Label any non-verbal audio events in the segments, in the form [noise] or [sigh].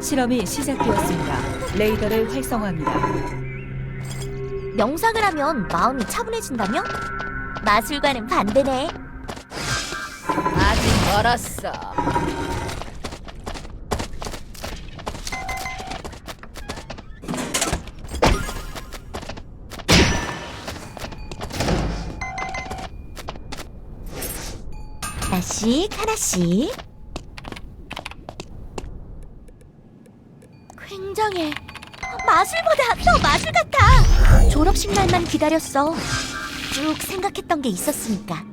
실험이 시작되었습니다. 레이더를 활성화합니다. 명상을 하면 마음이 차분해진다며? 마술과는 반대네. 아직 멀었어. 하나씩 하나씩. 굉장해. 마술보다 더 마술 같아. 졸업식 날만 기다렸어. 쭉 생각했던 게 있었으니까.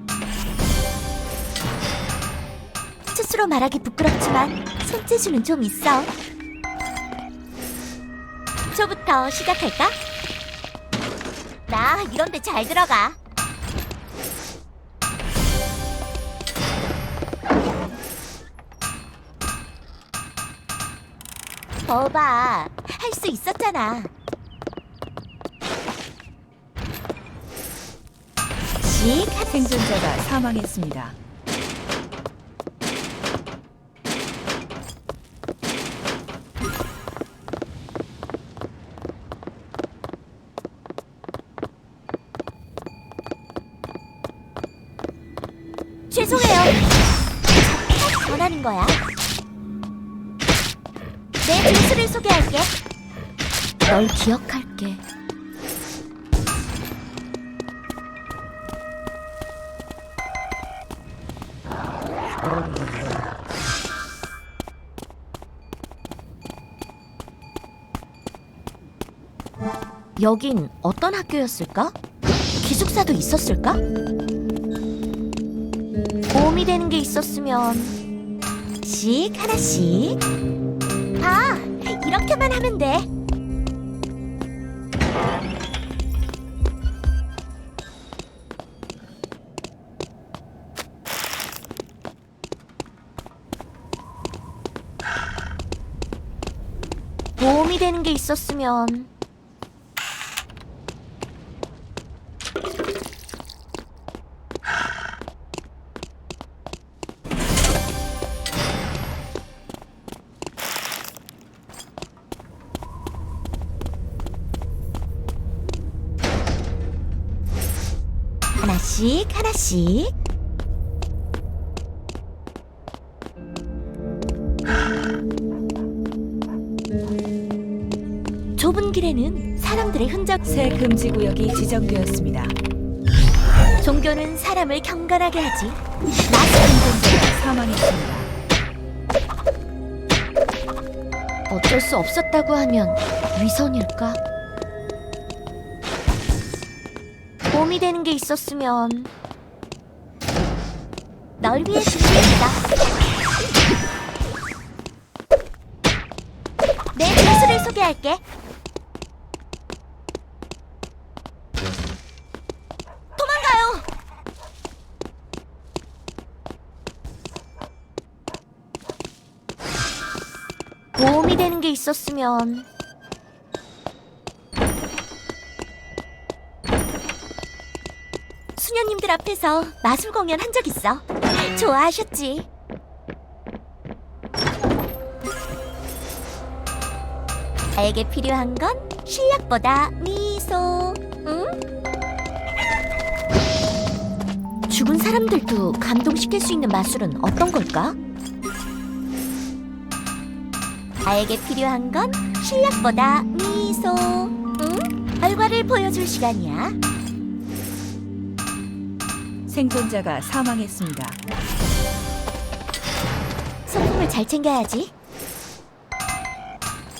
스스로 말하기 부끄럽지만 손재주는 좀 있어. 저부터 시작할까? 나 이런데 잘 들어가. 거봐, 할 수 있었잖아. 씩 생존자가 사망했습니다. 죄송해요. 잘 전하는 거야. 내 진술을 소개할게. 널 기억할게. 여긴 어떤 학교였을까? 기숙사도 있었을까? 도움이 되는 게 있었으면 씩 하나씩 아 이렇게만 하면 돼. 도움이 되는 게 있었으면 하나씩. 좁은 길에는 사람들의 흔적. 새 금지 구역이 지정되었습니다. 종교는 사람을 경건하게 하지. 생존자가 사망했습니다. 어쩔 수 없었다고 하면 위선일까? 도움이 되는 게 있었으면 널 위해 준비했다. 내 기술을 소개할게. 도망가요. 도움이 되는 게 있었으면 수녀님들 앞에서 마술 공연 한 적 있어. 좋아하셨지? 나에게 필요한 건 실력보다 미소. 응? 죽은 사람들도 감동시킬 수 있는 마술은 어떤 걸까? 나에게 필요한 건 실력보다 미소. 응? 결과를 보여줄 시간이야. 생존자가 사망했습니다. 소품을 잘 챙겨야지.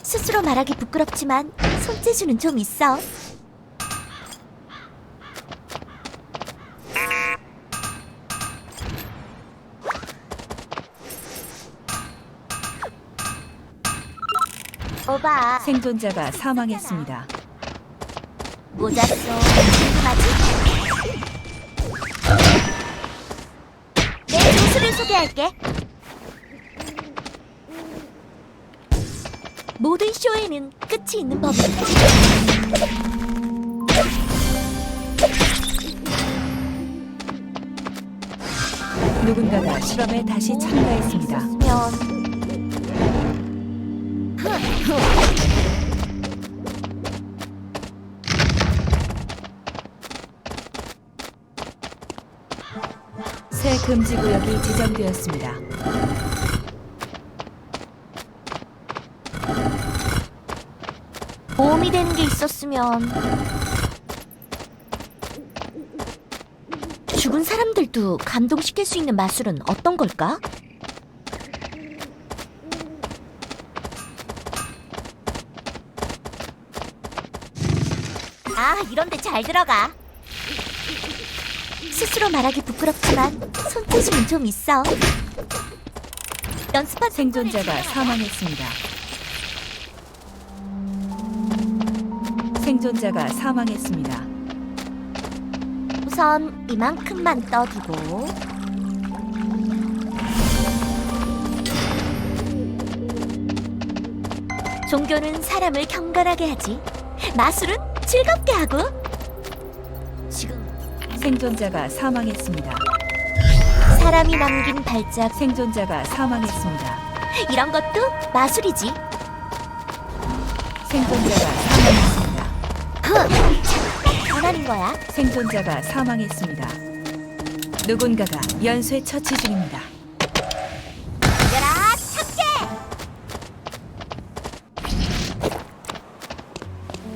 스스로 말하기 부끄럽지만 손재주는 좀 있어. 오바 생존자가 사망했습니다. 모자 속 궁금하지? 소개할게. 모든 쇼에는 끝이 있는 법이야. 누군가가 실험에 다시 참가했습니다. 있었으면 금지 구역이 지정되었습니다. 도움이 되는 게 있었으면 죽은 사람들도 감동시킬 수 있는 마술은 어떤 걸까? 아, 이런데 잘 들어가. 스스로 말하기 부끄럽지만 손재주는 좀 있어. 연습한 생존자가 사망했습니다. 생존자가 사망했습니다. 우선 이만큼만 떠두고 종교는 사람을 경건하게 하지 마술은 즐겁게 하고 생존자가 사망했습니다. 사람이 남긴 발작 생존자가 사망했습니다. 이런 것도 마술이지 생존자가 사망했습니다. 그 변하는 거야 생존자가 사망했습니다. 누군가가 연쇄 처치 중입니다. 얘들아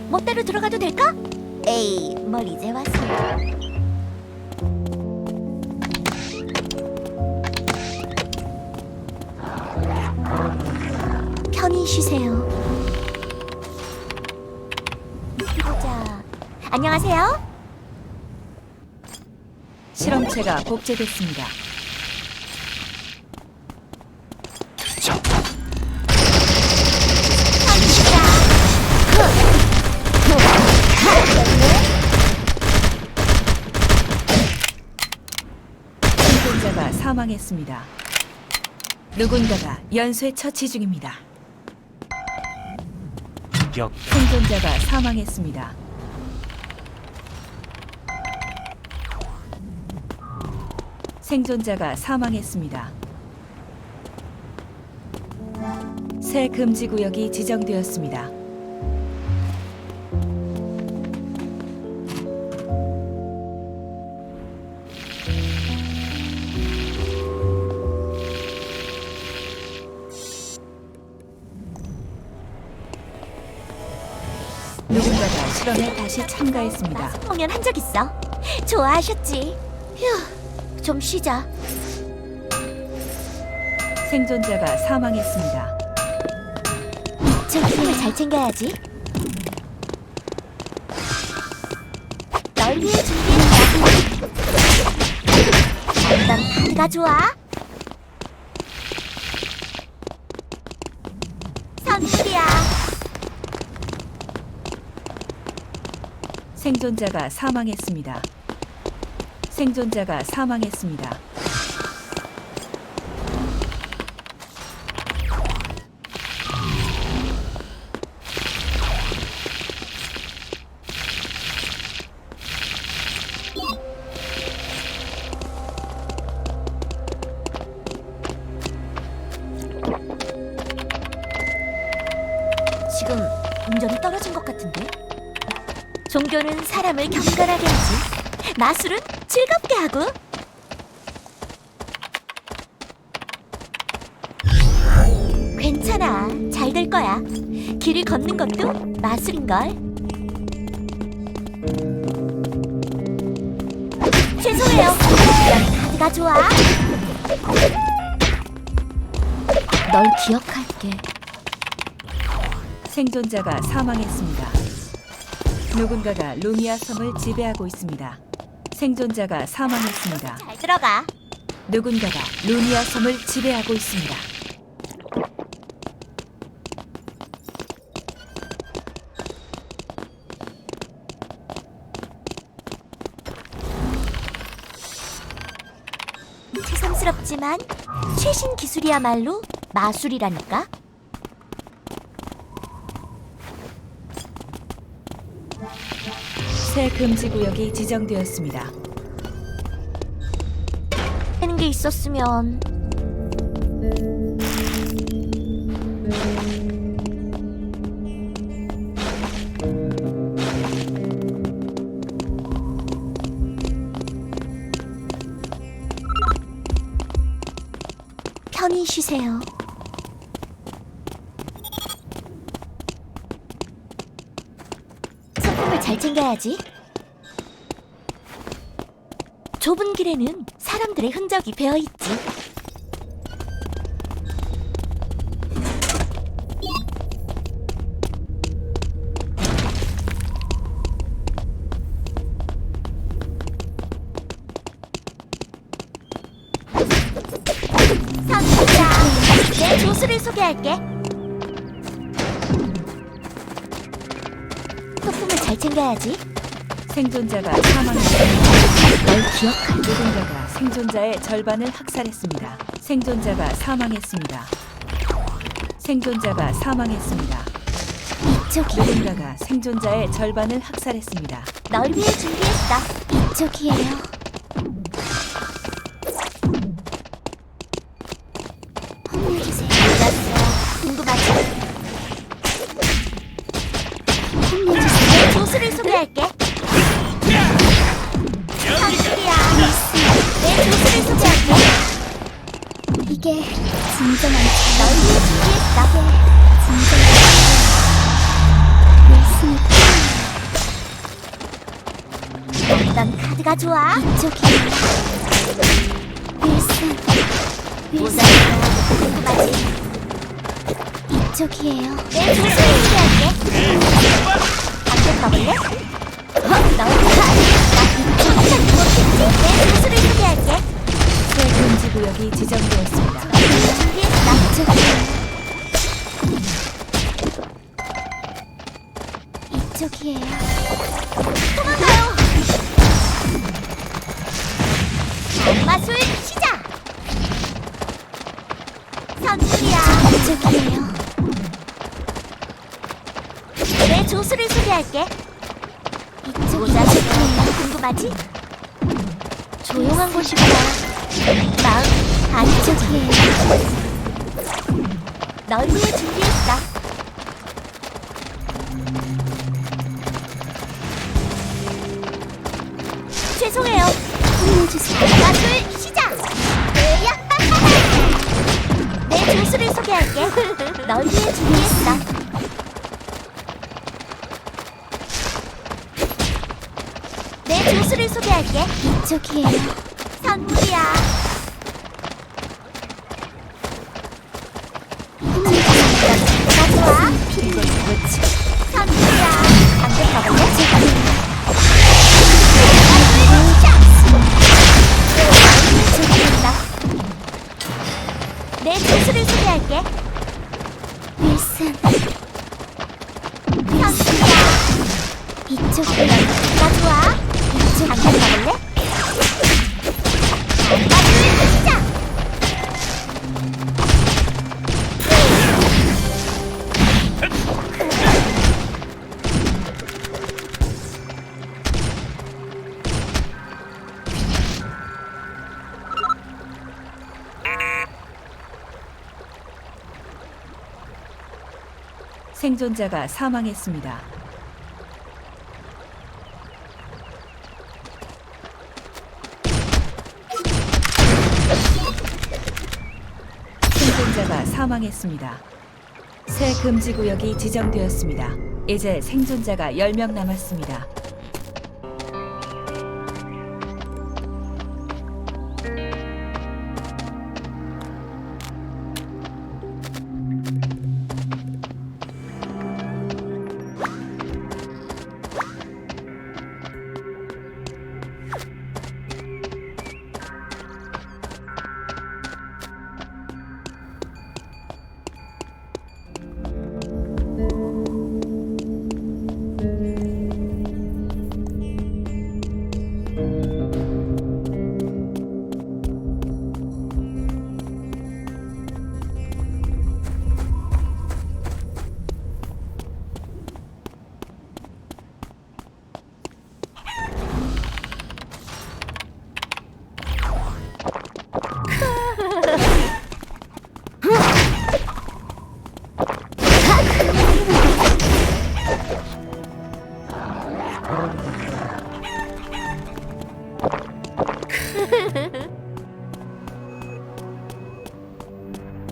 멋대로 들어가도 될까? 에이 뭘 이제 와서 쉬세요 보자 안녕하세요 실험체가 복제됐습니다. 생존자가 사망했습니다. 누군가가 연쇄 처치 중입니다. 격 생존자가 사망했습니다. 생존자가 사망했습니다. 새 금지 구역이 지정되었습니다. 누군가가 실험에 다시 참가했습니다. 공연 한 적 있어. 좋아하셨지. 휴, 좀 쉬자. 생존자가 사망했습니다. 제 힘을 잘 챙겨야지. 널 위해 준비했다. 어떤 카드가 좋아? 선물이야. 생존자가 사망했습니다. 생존자가 사망했습니다. 마술은 즐겁게 하고. 괜찮아. 잘 될 거야. 길을 걷는 것도 마술인걸. 죄송해요. 카드가 좋아. 널 기억할게. 생존자가 사망했습니다. 누군가가 루미아 섬을 지배하고 있습니다. 생존자가 사망했습니다. 잘 들어가. 누군가가 루미아 섬을 지배하고 있습니다. 새삼스럽지만 최신 기술이야말로 마술이라니까. 새 금지 구역이 지정되었습니다. 하는 게 있었으면 편히 쉬세요. 잘 챙겨야지. 좁은 길에는 사람들의 흔적이 배어 있지. 조수를 소개할게. 소품을 잘 챙겨야지. 생존자가 사망했습니다. 널 기억할 누군가가 생존자의 절반을 학살했습니다. 생존자가 사망했습니다. 생존자가 사망했습니다. 이쪽이 누군가가 생존자의 절반을 학살했습니다. 널 위해 준비했다. 이쪽이에요. 좋아? 이쪽이 윌슨 모자이크 궁금하지? 이쪽이에요 내 가볼래? 어? 내 조수를 소개할게 새 금지 구역이 지정되었습니다. 준비했다 이쪽이에요 이쪽이에요 도망가 마술 시작 선물이야 이쪽이에요 내 조수를 소개할게 이쪽이에요 궁금하지? 조용한 곳이구나 마음 안쪽이에요 널 위해 준비했어. 죄송해요. 주세요. 마술 시작. 내 조수를 소개할게. [laughs] 너희의 준비했어. 내 조수를 소개할게. 이쪽이에요. 선물이야. 이쪽으로 가져와. 이쪽 당근 가볼래? 나를 시작. 생존자가 사망했습니다. 생존자가 사망했습니다. 새 금지 구역이 지정되었습니다. 이제 생존자가 10명 남았습니다.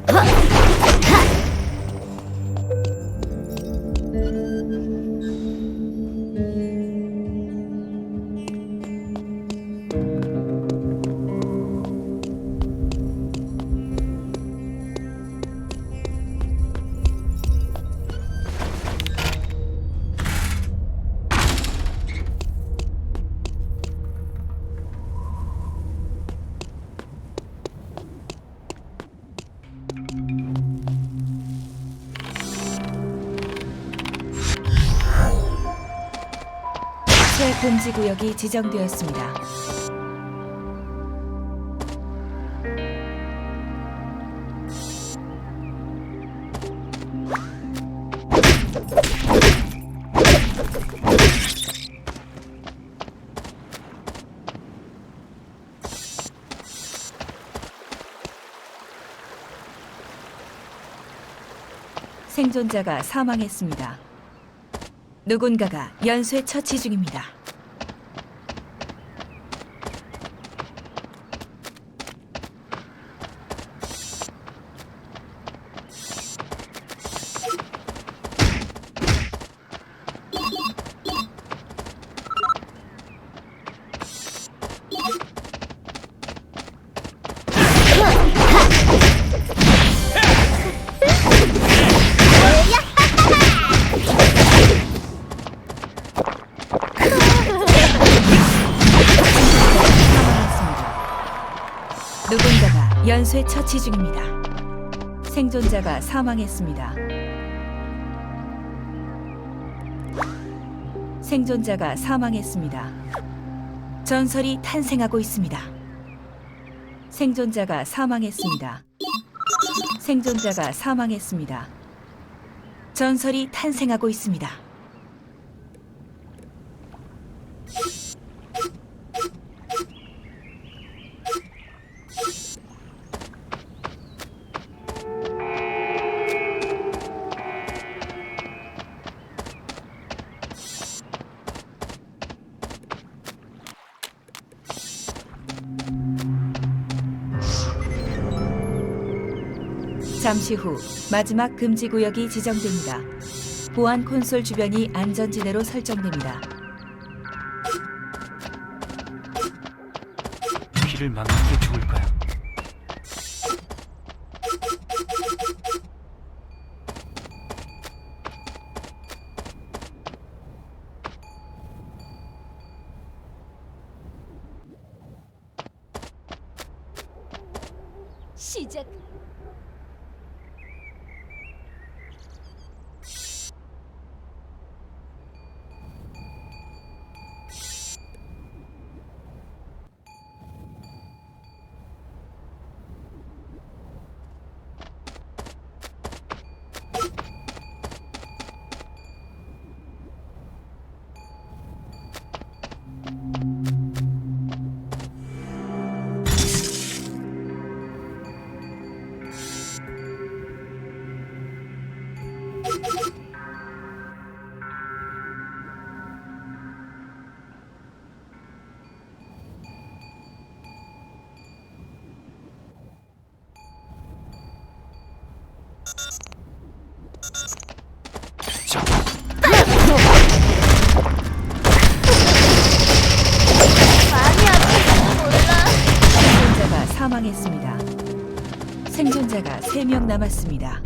새 [laughs] 금지 구역이 지정되었습니다. 생존자가 사망했습니다. 누군가가 연쇄 처치 중입니다. 연쇄 처치 중입니다. 생존자가 사망했습니다. 생존자가 사망했습니다. 전설이 탄생하고 있습니다. 생존자가 사망했습니다. 생존자가 사망했습니다. 전설이 탄생하고 있습니다. 잠시 후 마지막 금지 구역이 지정됩니다. 보안 콘솔 주변이 안전지대로 설정됩니다. 길을 막는 게 좋을까요? 시작. 3명 남았습니다.